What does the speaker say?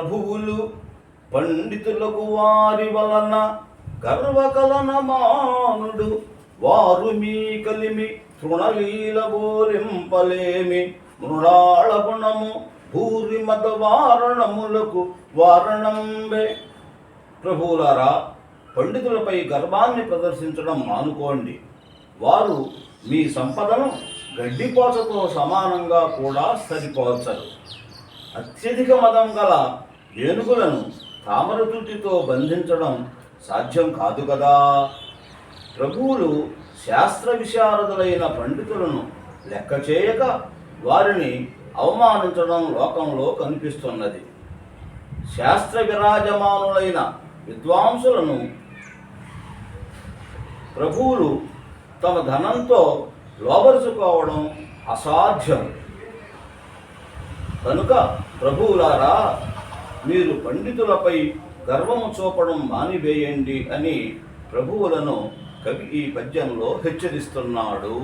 ప్రభువులు పండితులకు వారి వలన గర్వకలనమానుడు. వారు మీ కలిమి తృణలీల బోలింపలేమి మృణాళ గుణము భూరి మత వారణములకు వారణంబే. ప్రభువులారా పండితులపై గర్వాన్ని ప్రదర్శించడం మానుకోండి. వారు మీ సంపదను గడ్డిపోచతో సమానంగా కూడా సరిపోల్చరు. అత్యధిక మదం గల ఏనుగులను తామరతుటితో బంధించడం సాధ్యం కాదు కదా. ప్రభువులు శాస్త్ర విశారదులైన పండితులను లెక్క చేయక వారిని అవమానించడం లోకంలో కనిపిస్తున్నది. శాస్త్ర విరాజమానులైన విద్వాంసులను ప్రభువులు తమ ధనంతో లోబరుచుకోవడం అసాధ్యం. కనుక ప్రభువులారా మీరు పండితులపై గర్వము చూపడం మానివేయండి అని ప్రభువులను కవి ఈ పద్యంలో హెచ్చరిస్తున్నాడు.